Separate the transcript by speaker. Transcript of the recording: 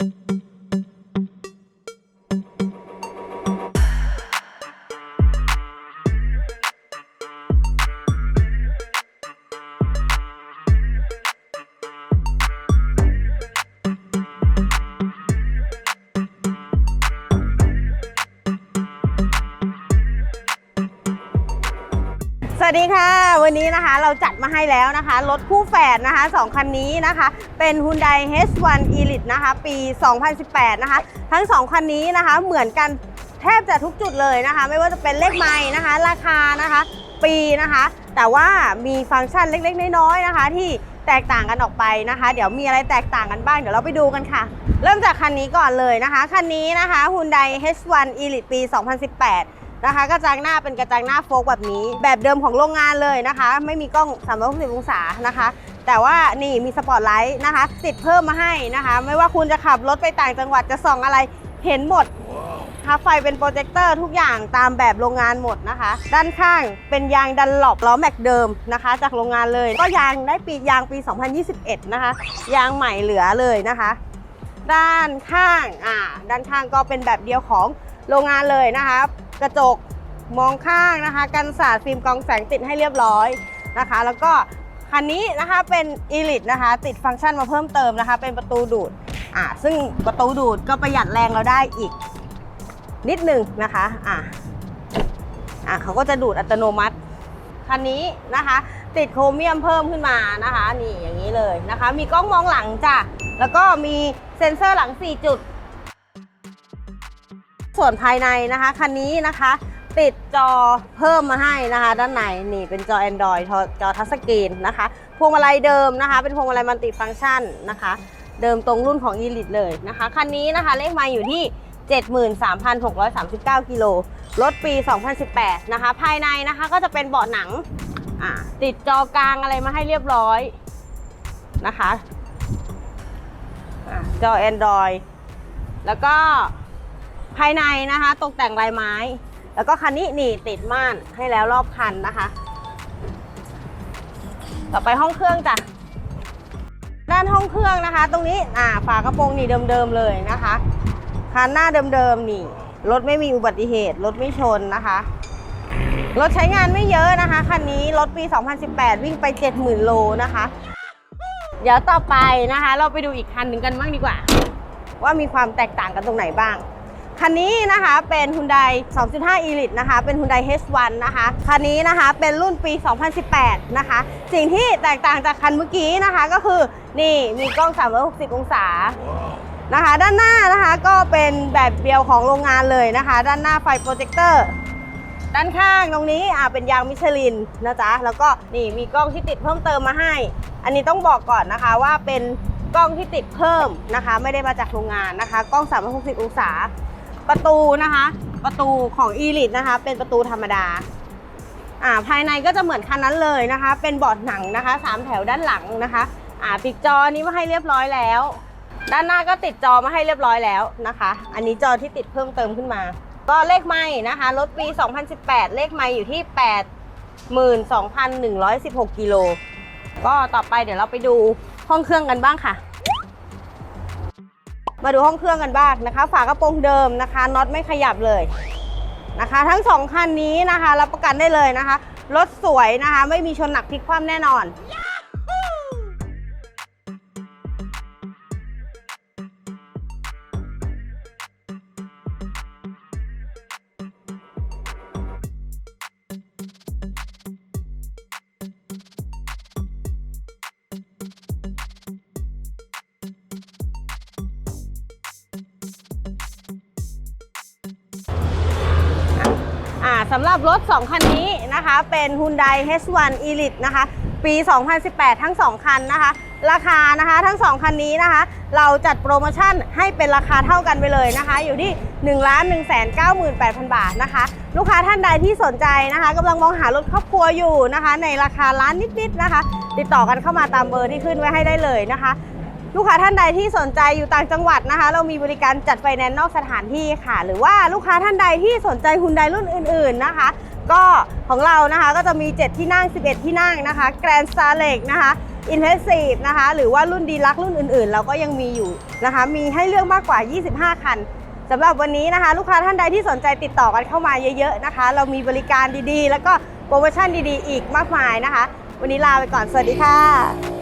Speaker 1: ส วัสดีค่ะ วันนี้นะคะเราจัดมาให้แล้วนะคะ รถคู่แฝดนะคะสองคันนี้นะคะ เป็น Hyundai H1 Elite นะคะ ปี 2018 นะคะ ทั้งสองคันนี้นะคะ เหมือนกันแทบจะทุกจุดเลยนะคะ ไม่ว่าจะเป็นเลขไม้นะคะ ราคานะคะ ปีนะคะ แต่ว่ามีฟังก์ชันเล็กๆ น้อยๆนะคะ ที่แตกต่างกันออกไปนะคะ เดี๋ยวมีอะไรแตกต่างกันบ้าง เดี๋ยวเราไปดูกันค่ะ เริ่มจากคันนี้ก่อนเลยนะคะ คันนี้นะคะ Hyundai H1 Elite ปี 2018 นะคะ กระจังหน้าเป็นกระจังหน้าโฟกแบบนี้ แบบเดิมของโรงงานเลยนะคะ ไม่มีกล้อง 360 องศานะคะ แต่ว่านี่มีสปอตไลท์นะคะ ติดเพิ่มมาให้นะคะ ไม่ว่าคุณจะขับรถไปต่างจังหวัดจะส่องอะไรเห็นหมดนะคะไฟเป็นโปรเจคเตอร์ทุกอย่างตามแบบโรงงานหมดนะคะ ด้านข้างเป็นยางดันหลบล้อแม็กเดิมนะคะ จากโรงงานเลย ก็ยางได้ปียางปี 2021 นะคะ ยางใหม่เหลือเลยนะคะ ด้านข้างอ่าด้านข้างก็เป็นแบบเดียวของโรงงานเลยนะคะ กระจกมองข้างนะคะ กันสาดฟิล์มกรองแสงติดให้เรียบร้อยนะคะ แล้วก็คันนี้นะคะเป็น Elite นะคะ ติดฟังก์ชันมาเพิ่มเติมนะคะ เป็นประตูดูดอ่าซึ่งประตูดูดก็ประหยัดแรงเราได้อีก นิดหนึ่งนะคะอ่าอ่าเขาก็จะดูดอัตโนมัติ คันนี้นะคะ ติดโครเมียมเพิ่มขึ้นมานะคะ นี่อย่างนี้เลยนะคะ มีกล้องมองหลังจ้ะแล้วก็มีเซ็นเซอร์หลัง 4 จุด ส่วนภายในนะคะคันนี้นะคะติดจอเพิ่มมาให้นะคะ ด้านในนี่เป็นจอ Android จอจอทัชสกรีนนะคะ พวงมาลัยเดิมนะคะ เป็นพวงมาลัยมัลติฟังก์ชันนะคะ เดิมตรงรุ่นของ Elite เลยนะคะคันนี้นะคะเลขไมาอยู่ที่ 73,639 กิโลรถปี 2018 นะคะ ภายในนะคะก็จะเป็นเบาะหนังติดจอกลางอะไรมาให้เรียบร้อยนะคะอ่าจอ Android แล้วก็ ภายในนะคะตกแต่งลายไม้ แล้วก็คันนี้นี่ติดม่านให้แล้วรอบคันนะคะ ต่อไปห้องเครื่องจ้ะด้านห้องเครื่องนะคะ ตรงนี้อ่าฝากระโปรงนี่เดิมๆเลยนะคะคันหน้าเดิมๆนี่รถไม่มีอุบัติเหตุรถไม่ชนนะคะรถใช้งานไม่เยอะนะคะคันนี้รถปี 2018 วิ่งไป 70,000 โลนะคะ เดี๋ยวต่อไปนะคะ เราไปดูอีกคันหนึ่งกันบ้างดีกว่า ว่ามีความแตกต่างกันตรงไหนบ้าง คันนี้นะคะเป็น Hyundai 2.5 Elite นะคะเป็น Hyundai H1 นะคะคันนี้นะคะเป็นรุ่นปี 2018 นะคะ สิ่งที่แตกต่างจากคันเมื่อกี้นะคะก็คือนี่มีกล้อง 360 องศานะคะ ด้านหน้านะคะก็เป็นแบบเดียวของโรงงานเลยนะคะ ด้านหน้าไฟโปรเจคเตอร์ด้านข้างตรงนี้อ่าเป็นยางมิชลินนะจ๊ะแล้วก็นี่มีกล้องที่ติดเพิ่มเติมมาให้ อันนี้ต้องบอกก่อนนะคะว่าเป็นกล้องที่ติดเพิ่มนะคะ ไม่ได้มาจากโรงงานนะคะ กล้อง 360 องศา ประตูนะคะ ประตูของ e l i t e นะคะ เป็นประตูธรรมดาอ่าภายในก็จะเหมือนคันนั้นเลยนะคะ เป็นเบอดหนังนะคะสามแถวด้านหลังนะคะอ่าปิดจอนี้มาให้เรียบร้อยแล้ว ด้านหน้าก็ติดจอมาให้เรียบร้อยแล้วนะคะ อันนี้จอที่ติดเพิ่มเติมขึ้นมา ก็เลขไม่นะคะรถปี 2018 เลขไม่อยู่ที่ 82,116 กิโลก็ต่อไปเดี๋ยวเราไปดูห้องเครื่องกันบ้างค่ะ มาดูห้องเครื่องกันบ้างนะคะ ฝากระโปรงเดิมนะคะน็อตไม่ขยับเลยนะคะ ทั้งสองคันนี้นะคะรับประกันได้เลยนะคะรถสวยนะคะ ไม่มีชนหนักพลิกคว่ำแน่นอน สำหรับรถ 2 คันนี้นะคะ เป็น Hyundai H1 Elite นะคะ ปี 2018 ทั้ง 2 คันนะคะ ราคานะคะทั้ง 2 คันนี้นะคะ เราจัดโปรโมชั่นให้เป็นราคาเท่ากันไปเลยนะคะ อยู่ที่ 1 1 9 8 0 0 0 บาทนะคะ ลูกค้าท่านใดที่สนใจนะคะกำลังมองหารถครอบครัวอยู่นะคะ ในราคาล้านนิดๆนะคะ ติดต่อกันเข้ามาตามเบอร์ที่ขึ้นไว้ให้ได้เลยนะคะ ลูกค้าท่านใดที่สนใจอยู่ต่างจังหวัดนะคะ เรามีบริการจัดไฟแนนซ์นอกสถานที่ค่ะ หรือว่าลูกค้าท่านใดที่สนใจฮุนไดรุ่นอื่น ๆนะคะ ก็ของเรานะคะก็จะมี 7 ที่นั่ง 11 ที่นั่งนะคะแกรนด์สตาร์เล็กนะคะ Intensive นะคะหรือว่ารุ่นดีลักรุ่นอื่นๆ เราก็ยังมีอยู่นะคะ มีให้เลือกมากกว่า 25 คันสำหรับวันนี้นะคะ ลูกค้าท่านใดที่สนใจติดต่อกันเข้ามาเยอะ ๆนะคะ เรามีบริการดีๆ แล้วก็โปรโมชั่นดีๆ อีกมากมายนะคะ วันนี้ลาไปก่อนสวัสดีค่ะ